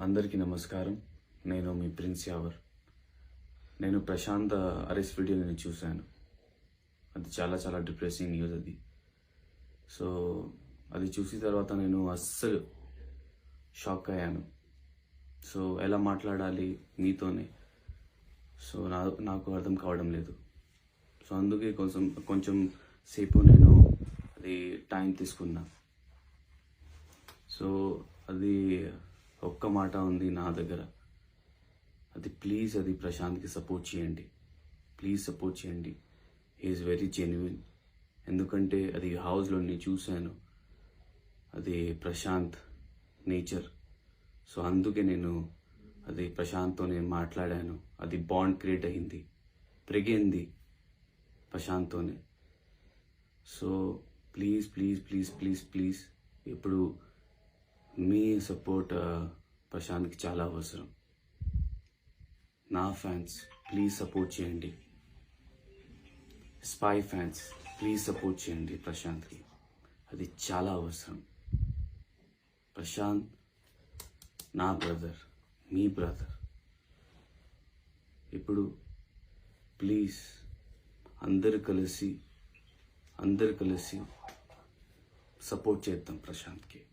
అందరికీ నమస్కారం. నేను మీ ప్రిన్స్ యావర్. నేను ప్రశాంత్ అరెస్ట్ వీడియో నేను చూశాను. అది చాలా చాలా డిప్రెసింగ్ న్యూస్ అది. సో అది చూసిన తర్వాత నేను అస్సలు షాక్ అయ్యాను. సో ఎలా మాట్లాడాలి మీతోనే సో నా నాకు అర్థం కావడం లేదు. సో అందుకే కొంచెం కొంచెం సేపు నేను అది టైం తీసుకున్నా. సో అది ఒక్క మాట ఉంది నా దగ్గర. అది ప్లీజ్ అది ప్రశాంత్కి సపోర్ట్ చేయండి. ప్లీజ్ సపోర్ట్ చేయండి. ఈజ్ వెరీ జెన్యున్ ఎందుకంటే అది హౌస్లో నేను చూశాను. అది ప్రశాంత్ నేచర్ సో అందుకే నేను అది ప్రశాంత్తో నేను మాట్లాడాను. అది బాండ్ క్రియేట్ అయింది. పెరిగింది ప్రశాంత్తోనే. So please please please please please ఇప్పుడు మీ సపోర్ట్ ప్రశాంత్కి చాలా అవసరం. నా ఫ్యాన్స్ ప్లీజ్ సపోర్ట్ చేయండి. స్పై ఫ్యాన్స్ ప్లీజ్ సపోర్ట్ చేయండి ప్రశాంత్కి. అది చాలా అవసరం. ప్రశాంత్ నా బ్రదర్ మీ బ్రదర్ ఇప్పుడు ప్లీజ్ అందరు కలిసి అందరు కలిసి సపోర్ట్ చేద్దాం ప్రశాంత్కి.